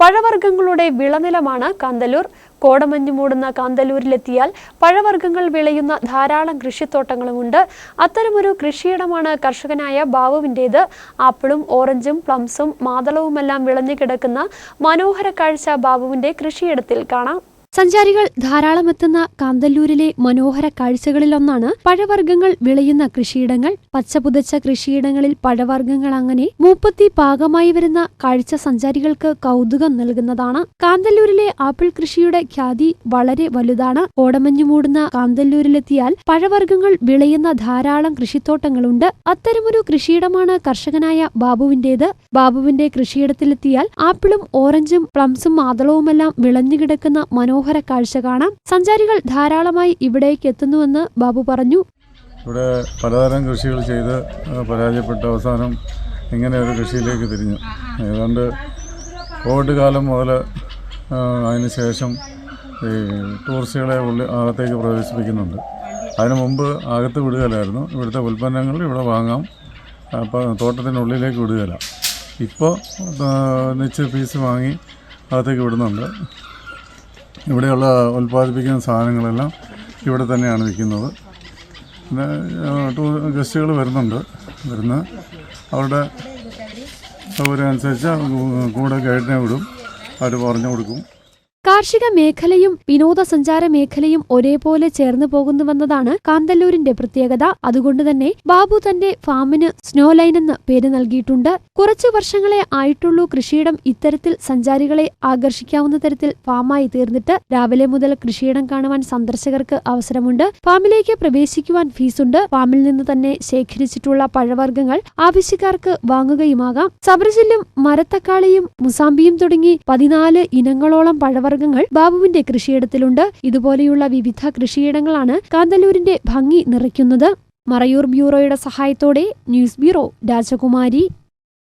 പഴവർഗങ്ങളുടെ വിളനിലമാണ് കാന്തല്ലൂർ. കോടമഞ്ഞ് മൂടുന്ന കാന്തല്ലൂരിലെത്തിയാൽ പഴവർഗങ്ങൾ വിളയുന്ന ധാരാളം കൃഷിത്തോട്ടങ്ങളുമുണ്ട് അത്തരമൊരു കൃഷിയിടമാണ് കർഷകനായ ബാബുവിന്റേത്. ആപ്പിളും ഓറഞ്ചും പ്ലംസും മാതളവുമെല്ലാം വിളഞ്ഞു കിടക്കുന്ന മനോഹര കാഴ്ച ബാബുവിന്റെ കൃഷിയിടത്തിൽ കാണാം. സഞ്ചാരികൾ ധാരാളം എത്തുന്ന കാന്തല്ലൂരിലെ മനോഹര കാഴ്ചകളിലൊന്നാണ് പഴവർഗങ്ങൾ വിളയുന്ന കൃഷിയിടങ്ങൾ. പച്ചപുതച്ച കൃഷിയിടങ്ങളിൽ പഴവർഗങ്ങൾ അങ്ങനെ മൂപ്പത്തി പാകമായി വരുന്ന കാഴ്ച സഞ്ചാരികൾക്ക് കൗതുകം നൽകുന്നതാണ്. കാന്തല്ലൂരിലെ ആപ്പിൾ കൃഷിയുടെ ഖ്യാതി വളരെ വലുതാണ്. ഓടമഞ്ഞു മൂടുന്ന കാന്തല്ലൂരിലെത്തിയാൽ പഴവർഗങ്ങൾ വിളയുന്ന ധാരാളം കൃഷിത്തോട്ടങ്ങളുണ്ട്. അത്തരമൊരു കൃഷിയിടമാണ് കർഷകനായ ബാബുവിന്റേത് ബാബുവിന്റെ കൃഷിയിടത്തിലെത്തിയാൽ ആപ്പിളും ഓറഞ്ചും പ്ലംസും മാതളവുമെല്ലാം വിളഞ്ഞു കിടക്കുന്ന മനോഹര കാഴ്ച കാണാം. സഞ്ചാരികൾ ധാരാളമായി ഇവിടേക്ക് എത്തുന്നുവെന്ന് ബാബു പറഞ്ഞു. ഇവിടെ പലതരം കൃഷികൾ ചെയ്ത് പരാജയപ്പെട്ട അവസാനം ഇങ്ങനെ ഒരു കൃഷിയിലേക്ക് തിരിഞ്ഞു. ഏതാണ്ട് കോവിഡ് കാലം മുതൽ അതിനുശേഷം അതിന് ശേഷം ഈ ടൂറിസ്റ്റുകളെ ഉള്ളിൽ അകത്തേക്ക് പ്രവേശിപ്പിക്കുന്നുണ്ട്. അതിനു മുമ്പ് അകത്ത് വിടുകയിലായിരുന്നു ഇവിടുത്തെ ഉൽപ്പന്നങ്ങൾ ഇവിടെ വാങ്ങാം. അപ്പോൾ തോട്ടത്തിനുള്ളിലേക്ക് വിടുകയില്ല. ഇപ്പോൾ നിശ്ചിത ഫീസ് വാങ്ങി അകത്തേക്ക് വിടുന്നുണ്ട്. ഇവിടെയുള്ള ഉൽപ്പാദിപ്പിക്കുന്ന സാധനങ്ങളെല്ലാം ഇവിടെ തന്നെയാണ് വിൽക്കുന്നത്. പിന്നെ ഗസ്റ്റുകൾ വരുന്നുണ്ട്. വരുന്ന അവരുടെ സൗകര്യം അനുസരിച്ച് കൂടെ ഗൈഡിനെ വിടും. അവർ പറഞ്ഞു കൊടുക്കും. കാർഷിക മേഖലയും വിനോദസഞ്ചാര മേഖലയും ഒരേപോലെ ചേർന്നു പോകുന്നുവെന്നതാണ് കാന്തല്ലൂരിന്റെ പ്രത്യേകത. അതുകൊണ്ട് തന്നെ ബാബു തന്റെ ഫാമിന് സ്നോ ലൈൻ എന്ന് പേര് നൽകിയിട്ടുണ്ട്. കുറച്ചു വർഷങ്ങളെ ആയിട്ടുള്ളൂ കൃഷിയിടം ഇത്തരത്തിൽ സഞ്ചാരികളെ ആകർഷിക്കാവുന്ന തരത്തിൽ ഫാമായി തീർന്നിട്ട്. രാവിലെ മുതൽ കൃഷിയിടം കാണുവാൻ സന്ദർശകർക്ക് അവസരമുണ്ട്. ഫാമിലേക്ക് പ്രവേശിക്കുവാൻ ഫീസുണ്ട്. ഫാമിൽ നിന്ന് തന്നെ ശേഖരിച്ചിട്ടുള്ള പഴവർഗങ്ങൾ ആവശ്യക്കാർക്ക് വാങ്ങുകയുമാകാം. സബർജില്ലും മരത്തക്കാളിയും മുസാമ്പിയും തുടങ്ങി പതിനാല് ഇനങ്ങളോളം പഴവർഗങ്ങൾ ബാബുവിന്റെ കൃഷിയിടത്തിലുണ്ട്. ഇതുപോലെയുള്ള വിവിധ കൃഷിയിടങ്ങളാണ് കാന്തല്ലൂരിന്റെ ഭംഗി നിറയ്ക്കുന്നത്. മറയൂർ ബ്യൂറോയുടെ സഹായത്തോടെ ന്യൂസ് ബ്യൂറോ രാജകുമാരി.